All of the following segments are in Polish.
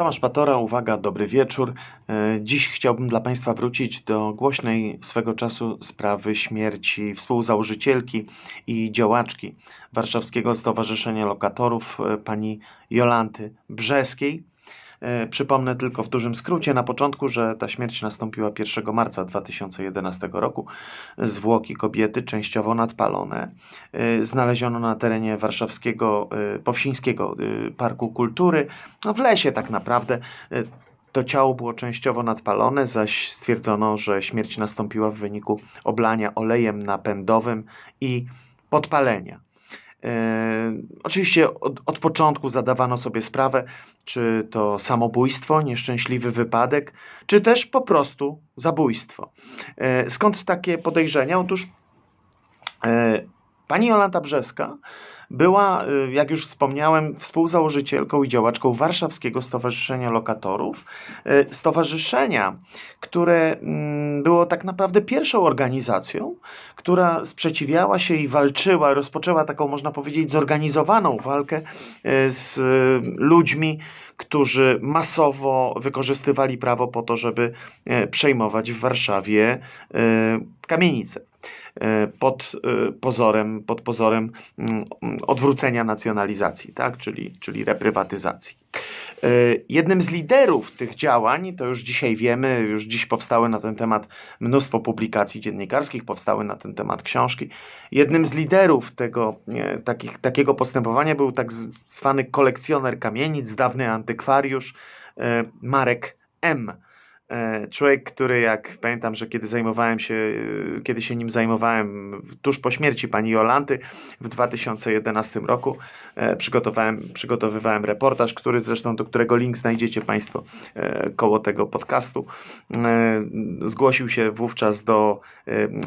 Tomasz Patora, uwaga, dobry wieczór. E, Dziś chciałbym dla Państwa wrócić do głośnej swego czasu sprawy śmierci współzałożycielki i działaczki Warszawskiego Stowarzyszenia Lokatorów, e, pani Jolanty Brzeskiej. E, Przypomnę tylko w dużym skrócie na początku, że ta śmierć nastąpiła 1 marca 2011 roku. Zwłoki kobiety częściowo nadpalone e, znaleziono na terenie warszawskiego e, Powsińskiego Parku Kultury, no w lesie tak naprawdę. To ciało było częściowo nadpalone, zaś stwierdzono, że śmierć nastąpiła w wyniku oblania olejem napędowym i podpalenia. E, oczywiście od, od początku zadawano sobie sprawę, czy to samobójstwo, nieszczęśliwy wypadek, czy też po prostu zabójstwo. E, skąd takie podejrzenia? Otóż e, pani Jolanta Brzeska była, e, jak już wspomniałem, współzałożycielką i działaczką Warszawskiego Stowarzyszenia Lokatorów. E, Stowarzyszenia, które mm, było tak naprawdę pierwszą organizacją, która sprzeciwiała się i walczyła, rozpoczęła taką, można powiedzieć, zorganizowaną walkę e, z ludźmi, którzy masowo wykorzystywali prawo po to, żeby przejmować w Warszawie kamienice. E, Pod e, pozorem, pod pozorem mm, odwrócenia nacjonalizacji, tak? czyli, czyli reprywatyzacji. E, Jednym z liderów tych działań, to już dzisiaj wiemy, już dziś powstały na ten temat mnóstwo publikacji dziennikarskich, powstały na ten temat książki. Jednym z liderów tego, takich, takiego postępowania był tak zwany kolekcjoner kamienic, dawny antykwariusz Marek M. E, Człowiek, który jak pamiętam, że kiedy zajmowałem się, e, kiedy się nim zajmowałem tuż po śmierci pani Jolanty w 2011 roku, e, przygotowałem, przygotowywałem reportaż, który zresztą, do którego link znajdziecie Państwo koło tego podcastu. Zgłosił się wówczas do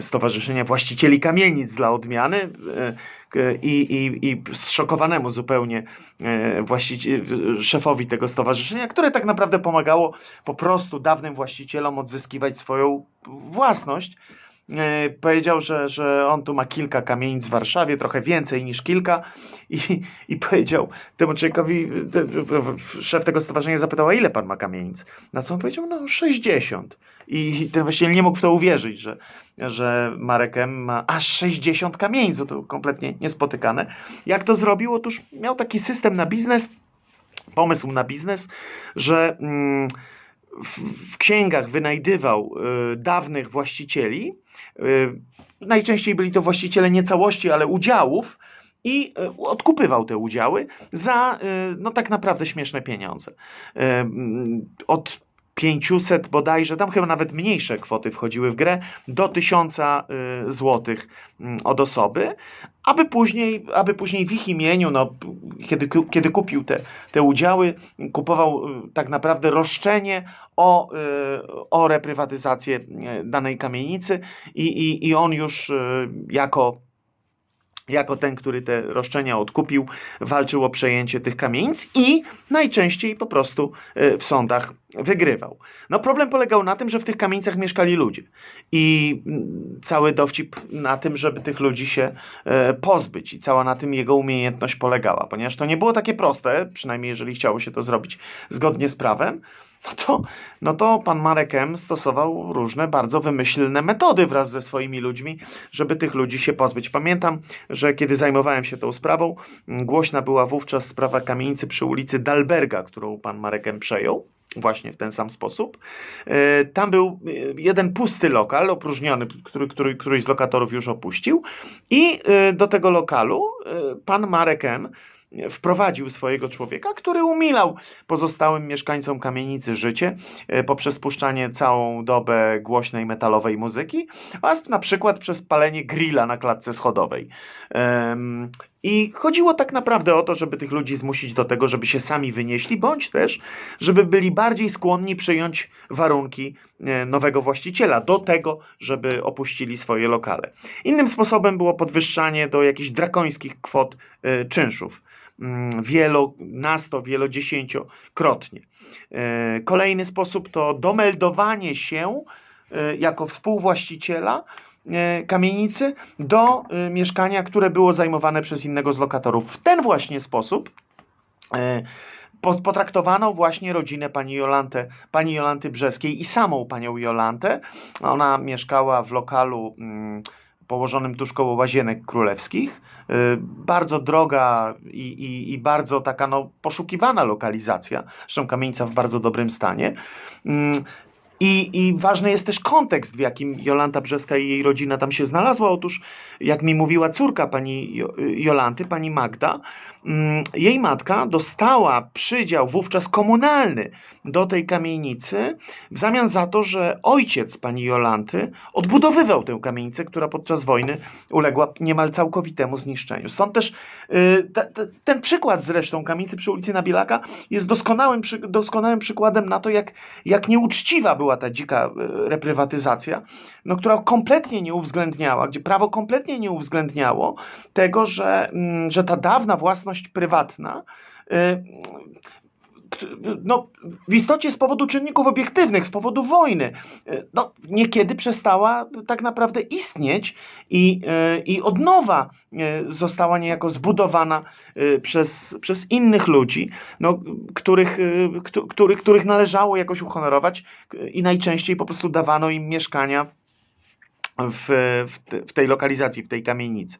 Stowarzyszenia Właścicieli Kamienic dla odmiany i, i, i zszokowanemu zupełnie e, właścici- szefowi tego stowarzyszenia, które tak naprawdę pomagało po prostu dawnym właścicielom odzyskiwać swoją własność. E, Powiedział, że, że on tu ma kilka kamienic w Warszawie, trochę więcej niż kilka, i, i powiedział temu człowiekowi, szef tego stowarzyszenia zapytał, a ile pan ma kamienic? Na co on powiedział, no 60. I ten właściciel nie mógł w to uwierzyć, że, że Marek M. ma aż 60 kamienic, bo to kompletnie niespotykane. Jak to zrobił? Otóż miał taki system na biznes, pomysł na biznes, że mm, w, księgach wynajdywał y, dawnych właścicieli. Y, najczęściej byli to właściciele nie całości, ale udziałów. I y, odkupywał te udziały za, no tak naprawdę śmieszne pieniądze. Mm, Od 500 bodajże, tam chyba nawet mniejsze kwoty wchodziły w grę, do 1000 y, złotych mm, od osoby, aby później, aby później w ich imieniu, no, kiedy, kiedy kupił te, te udziały, kupował y, tak naprawdę roszczenie o, y, o reprywatyzację danej kamienicy i, i, i on już jako jako ten, który te roszczenia odkupił, walczył o przejęcie tych kamienic i najczęściej po prostu y, w sądach wygrywał. No problem polegał na tym, że w tych kamienicach mieszkali ludzie. I mm, cały dowcip na tym, żeby tych ludzi się e, pozbyć. I cała na tym jego umiejętność polegała, ponieważ to nie było takie proste, przynajmniej jeżeli chciało się to zrobić zgodnie z prawem, no to, no to pan Marek M. stosował różne bardzo wymyślne metody wraz ze swoimi ludźmi, żeby tych ludzi się pozbyć. Pamiętam, że kiedy zajmowałem się tą sprawą, m, głośna była wówczas sprawa kamienicy przy ulicy Dalberga, którą pan Marek M. przejął. Właśnie w ten sam sposób. E, Tam był e, jeden pusty lokal, opróżniony, który, który któryś z lokatorów już opuścił, i e, do tego lokalu pan Marek M. wprowadził swojego człowieka, który umilał pozostałym mieszkańcom kamienicy życie e, poprzez puszczanie całą dobę głośnej metalowej muzyki, a na przykład przez palenie grilla na klatce schodowej. I chodziło tak naprawdę o to, żeby tych ludzi zmusić do tego, żeby się sami wynieśli, bądź też, żeby byli bardziej skłonni przyjąć warunki e, nowego właściciela do tego, żeby opuścili swoje lokale. Innym sposobem było podwyższanie do jakichś drakońskich kwot e, czynszów. Mm, Wielonasto, wielodziesięciokrotnie. E, Kolejny sposób to domeldowanie się e, jako współwłaściciela e, kamienicy do mieszkania, które było zajmowane przez innego z lokatorów. W ten właśnie sposób po- potraktowano właśnie rodzinę pani Jolantę, pani Jolanty Brzeskiej i samą panią Jolantę. Ona mieszkała w lokalu mm, położonym tuż koło Łazienek Królewskich. Y, Bardzo droga i, i, i bardzo taka no, poszukiwana lokalizacja. Zresztą kamienica w bardzo dobrym stanie. I, I ważny jest też kontekst, w jakim Jolanta Brzeska i jej rodzina tam się znalazła. Otóż, jak mi mówiła córka pani Jo- Jolanty, pani Magda, mm, jej matka dostała przydział wówczas komunalny do tej kamienicy w zamian za to, że ojciec pani Jolanty odbudowywał tę kamienicę, która podczas wojny uległa niemal całkowitemu zniszczeniu. Stąd też y, te, te, ten przykład zresztą kamienicy przy ulicy Nabielaka jest doskonałym, doskonałym przykładem na to, jak, jak nieuczciwa była ta dzika y, reprywatyzacja, no, która kompletnie nie uwzględniała, gdzie prawo kompletnie nie uwzględniało tego, że, mm, że ta dawna własność prywatna y, no, w istocie z powodu czynników obiektywnych, z powodu wojny, no, niekiedy przestała tak naprawdę istnieć i, y, i od nowa y, została niejako zbudowana y, przez, przez innych ludzi, no, których, któ- których, których należało jakoś uhonorować i najczęściej po prostu dawano im mieszkania w, w, te- w tej lokalizacji, w tej kamienicy.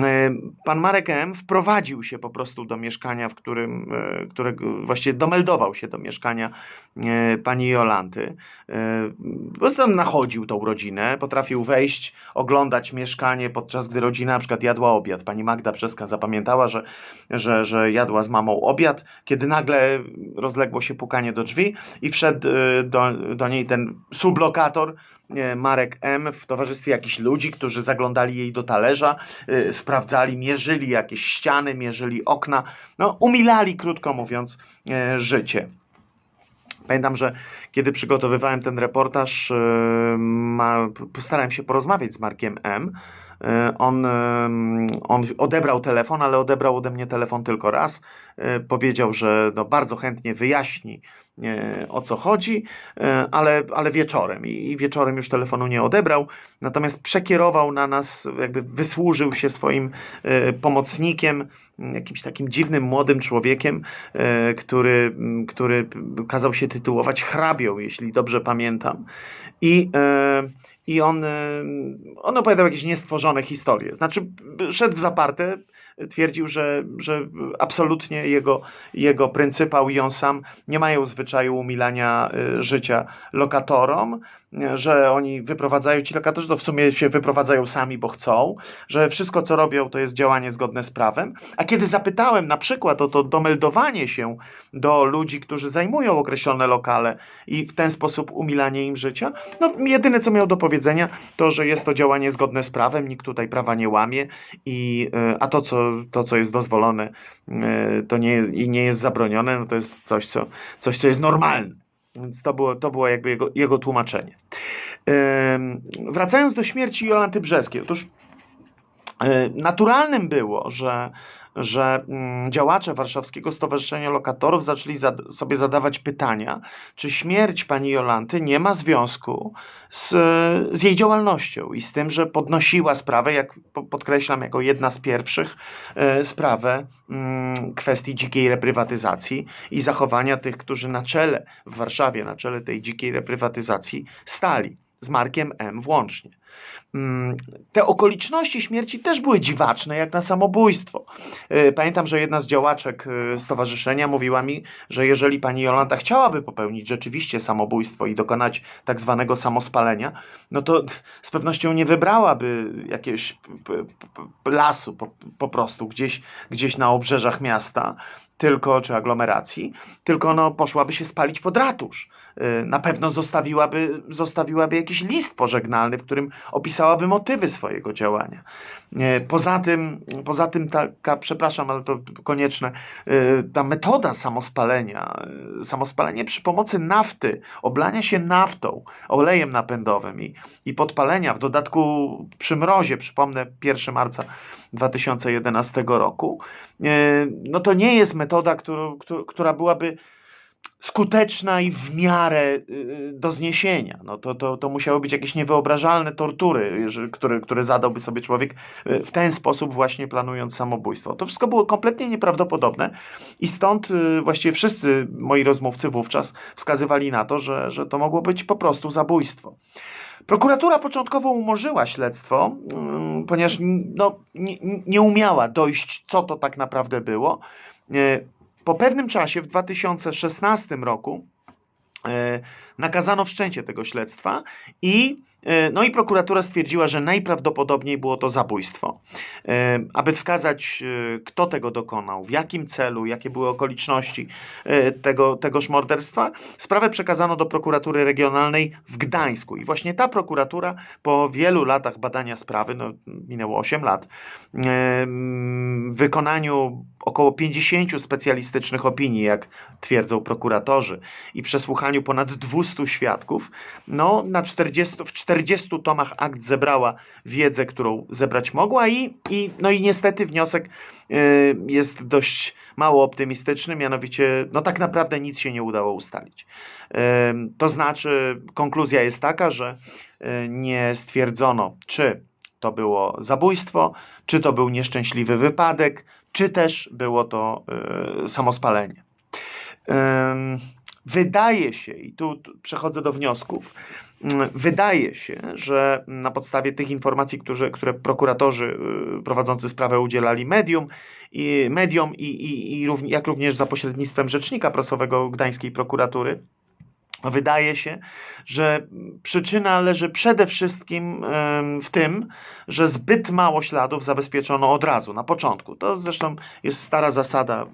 E, Pan Marek M. wprowadził się po prostu do mieszkania, w którym, e, którego właściwie domeldował się do mieszkania e, pani Jolanty. Tam nachodził tą rodzinę, potrafił wejść, oglądać mieszkanie, podczas gdy rodzina na przykład jadła obiad. Pani Magda Brzeska zapamiętała, że, że, że jadła z mamą obiad, kiedy nagle rozległo się pukanie do drzwi i wszedł do, do niej ten sublokator, Marek M. w towarzystwie jakichś ludzi, którzy zaglądali jej do talerza, y, sprawdzali, mierzyli jakieś ściany, mierzyli okna, no umilali, krótko mówiąc, e, życie. Pamiętam, że kiedy przygotowywałem ten reportaż, e, ma, postarałem się porozmawiać z Markiem M. E, On, on odebrał telefon, ale odebrał ode mnie telefon tylko raz. E, Powiedział, że no bardzo chętnie wyjaśni e, o co chodzi, ale, ale wieczorem. I, wieczorem już telefonu nie odebrał, natomiast przekierował na nas, jakby wysłużył się swoim pomocnikiem, jakimś takim dziwnym młodym człowiekiem, który, który kazał się tytułować hrabią, jeśli dobrze pamiętam. I, i on, on opowiadał jakieś niestworzone historie. Znaczy, b- szedł w zaparte, twierdził, że, że absolutnie jego, jego pryncypał i on sam nie mają zwyczaju umilania y, życia lokatorom, że oni wyprowadzają, ci lokatorzy to w sumie się wyprowadzają sami, bo chcą, że wszystko co robią to jest działanie zgodne z prawem. A kiedy zapytałem na przykład o to domeldowanie się do ludzi, którzy zajmują określone lokale i w ten sposób umilanie im życia, no jedyne co miał do powiedzenia to, że jest to działanie zgodne z prawem, nikt tutaj prawa nie łamie i, y, a to co, to, co jest dozwolone y, to nie jest, i nie jest zabronione, no to jest coś, co, coś, co jest normalne. Więc to było, to było jakby jego, jego tłumaczenie. Ym, Wracając do śmierci Jolanty Brzeskiej, otóż y, naturalnym było, że, że mm, działacze Warszawskiego Stowarzyszenia Lokatorów zaczęli sobie zadawać pytania, czy śmierć pani Jolanty nie ma związku z, z jej działalnością i z tym, że podnosiła sprawę, jak po- podkreślam, jako jedna z pierwszych, e, sprawę mm, kwestii dzikiej reprywatyzacji i zachowania tych, którzy na czele w Warszawie, na czele tej dzikiej reprywatyzacji stali, z Markiem M. włącznie. Mm, Te okoliczności śmierci też były dziwaczne, jak na samobójstwo. E, Pamiętam, że jedna z działaczek e, stowarzyszenia mówiła mi, że jeżeli pani Jolanta chciałaby popełnić rzeczywiście samobójstwo i dokonać tak zwanego samospalenia, no to z pewnością nie wybrałaby jakiegoś lasu po, po prostu gdzieś, gdzieś na obrzeżach miasta, tylko, czy aglomeracji, tylko no, poszłaby się spalić pod ratusz. Y, Na pewno zostawiłaby, zostawiłaby jakiś list pożegnalny, w którym opisałaby motywy swojego działania. Y, Poza tym, poza tym taka, przepraszam, ale to konieczne, y, ta metoda samospalenia, y, samospalenie przy pomocy nafty, oblania się naftą, olejem napędowym i, i podpalenia, w dodatku przy mrozie, przypomnę 1 marca 2011 roku, no to nie jest metoda, którą, która byłaby skuteczna i w miarę y, do zniesienia. No to, to, to musiały być jakieś niewyobrażalne tortury, które, które zadałby sobie człowiek y, w ten sposób właśnie planując samobójstwo. To wszystko było kompletnie nieprawdopodobne i stąd y, właściwie wszyscy moi rozmówcy wówczas wskazywali na to, że, że to mogło być po prostu zabójstwo. Prokuratura początkowo umorzyła śledztwo, ponieważ no, nie, nie umiała dojść, co to tak naprawdę było. Po pewnym czasie, w 2016 roku, e, nakazano wszczęcie tego śledztwa i no i prokuratura stwierdziła, że najprawdopodobniej było to zabójstwo. E, aby wskazać, e, kto tego dokonał, w jakim celu, jakie były okoliczności tego, tegoż morderstwa, sprawę przekazano do prokuratury regionalnej w Gdańsku. I właśnie ta prokuratura po wielu latach badania sprawy, no minęło 8 lat, wykonaniu około 50 specjalistycznych opinii, jak twierdzą prokuratorzy, i przesłuchaniu ponad 200 świadków, no na 40, w 40 40 tomach akt zebrała wiedzę, którą zebrać mogła i, i, no i niestety wniosek y, jest dość mało optymistyczny, mianowicie no tak naprawdę nic się nie udało ustalić. Y, to znaczy konkluzja jest taka, że y, nie stwierdzono, czy to było zabójstwo, czy to był nieszczęśliwy wypadek, czy też było to samospalenie. Wydaje się, i tu przechodzę do wniosków, mm, wydaje się, że na podstawie tych informacji, które, prokuratorzy y, prowadzący sprawę udzielali medium, i, mediom i, i, i jak również za pośrednictwem rzecznika prasowego Gdańskiej Prokuratury, Wydaje się, że przyczyna leży przede wszystkim w tym, że zbyt mało śladów zabezpieczono od razu, na początku. To zresztą jest stara zasada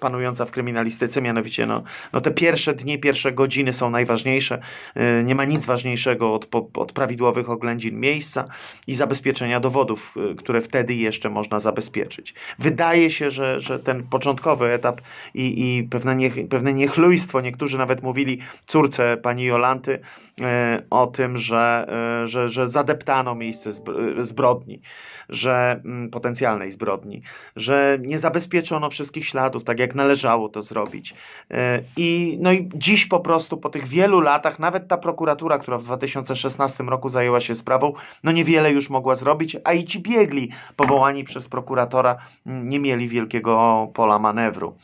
panująca w kryminalistyce, mianowicie no, no te pierwsze dni, pierwsze godziny są najważniejsze. E, nie ma nic ważniejszego od, od prawidłowych oględzin miejsca i zabezpieczenia dowodów, e, które wtedy jeszcze można zabezpieczyć. Wydaje się, że, że ten początkowy etap i, i pewne, niech, pewne niechlujstwo, niektórzy nawet mówili, córce pani Jolanty e, o tym, że, e, że, że zadeptano miejsce zbrodni, że mm, potencjalnej zbrodni, że nie zabezpieczono wszystkich śladów, tak jak należało to zrobić. E, I, no i dziś po prostu po tych wielu latach, nawet ta prokuratura, która w 2016 roku zajęła się sprawą, no niewiele już mogła zrobić, a i ci biegli powołani przez prokuratora nie mieli wielkiego pola manewru.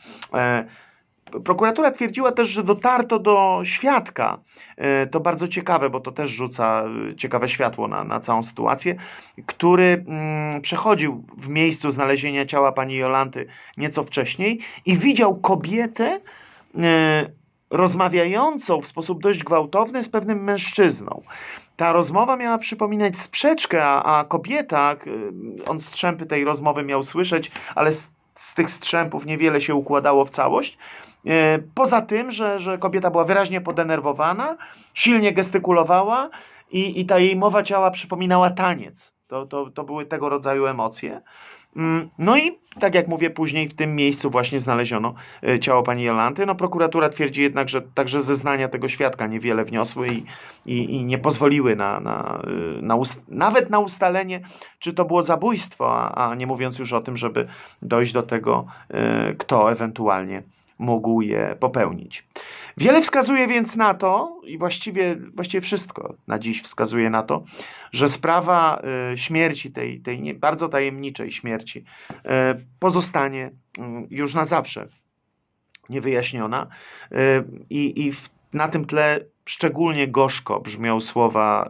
Prokuratura twierdziła też, że dotarto do świadka. E, to bardzo ciekawe, bo to też rzuca e, ciekawe światło na, na całą sytuację, który mm, przechodził w miejscu znalezienia ciała pani Jolanty nieco wcześniej i widział kobietę e, rozmawiającą w sposób dość gwałtowny z pewnym mężczyzną. Ta rozmowa miała przypominać sprzeczkę, a, a kobieta, on strzępy tej rozmowy miał słyszeć, ale z, tych strzępów niewiele się układało w całość. E, poza tym, że, że kobieta była wyraźnie podenerwowana, silnie gestykulowała i, i ta jej mowa ciała przypominała taniec. To, to, to były tego rodzaju emocje. Mm, no i tak jak mówię, później w tym miejscu właśnie znaleziono e, ciało pani Jolanty. No prokuratura twierdzi jednak, że także zeznania tego świadka niewiele wniosły i, i, i nie pozwoliły na, na, e, na nawet na ustalenie, czy to było zabójstwo, a, a nie mówiąc już o tym, żeby dojść do tego, kto ewentualnie mógł je popełnić. Wiele wskazuje więc na to, i właściwie, właściwie wszystko na dziś wskazuje na to, że sprawa y, śmierci, tej, tej nie, bardzo tajemniczej śmierci, y, pozostanie y, już na zawsze niewyjaśniona. I, i w, na tym tle szczególnie gorzko brzmią słowa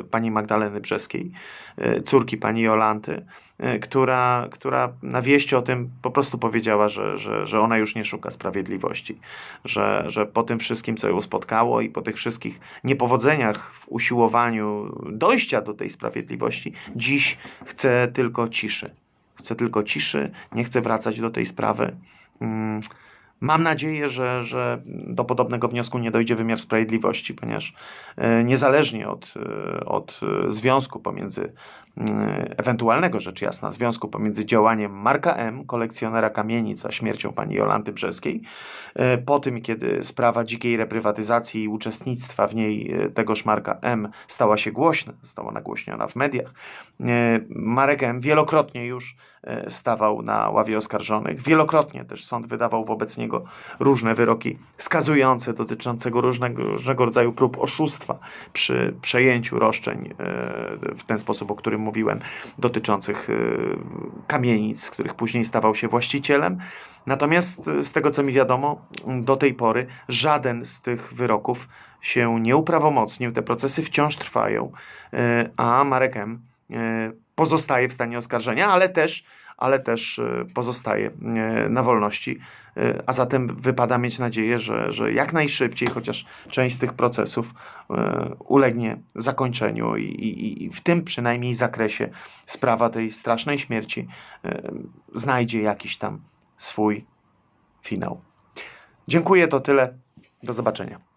y, pani Magdaleny Brzeskiej, y, córki pani Jolanty, y, która, która na wieści o tym po prostu powiedziała, że, że, że ona już nie szuka sprawiedliwości, że, że po tym wszystkim, co ją spotkało i po tych wszystkich niepowodzeniach w usiłowaniu dojścia do tej sprawiedliwości, dziś chce tylko ciszy. Chce tylko ciszy, nie chce wracać do tej sprawy. Mam nadzieję, że, że do podobnego wniosku nie dojdzie wymiar sprawiedliwości, ponieważ e, niezależnie od, e, od związku pomiędzy, e, ewentualnego rzecz jasna, związku pomiędzy działaniem Marka M., kolekcjonera kamienic, a śmiercią pani Jolanty Brzeskiej, po tym, kiedy sprawa dzikiej reprywatyzacji i uczestnictwa w niej tegoż Marka M. stała się głośna, została nagłośniona w mediach, Marek M. wielokrotnie już stawał na ławie oskarżonych. Wielokrotnie też sąd wydawał wobec niego różne wyroki skazujące dotyczącego różnego, różnego rodzaju prób oszustwa przy przejęciu roszczeń e, w ten sposób, o którym mówiłem, dotyczących e, kamienic, których później stawał się właścicielem. Natomiast e, z tego co mi wiadomo, do tej pory żaden z tych wyroków się nie uprawomocnił. Te procesy wciąż trwają, e, a Marek M. pozostaje w stanie oskarżenia, ale też, ale też e, pozostaje e, na wolności. E, A zatem wypada mieć nadzieję, że, że jak najszybciej, chociaż część z tych procesów ulegnie zakończeniu i, i, i w tym przynajmniej zakresie sprawa tej strasznej śmierci znajdzie jakiś tam swój finał. Dziękuję, to tyle. Do zobaczenia.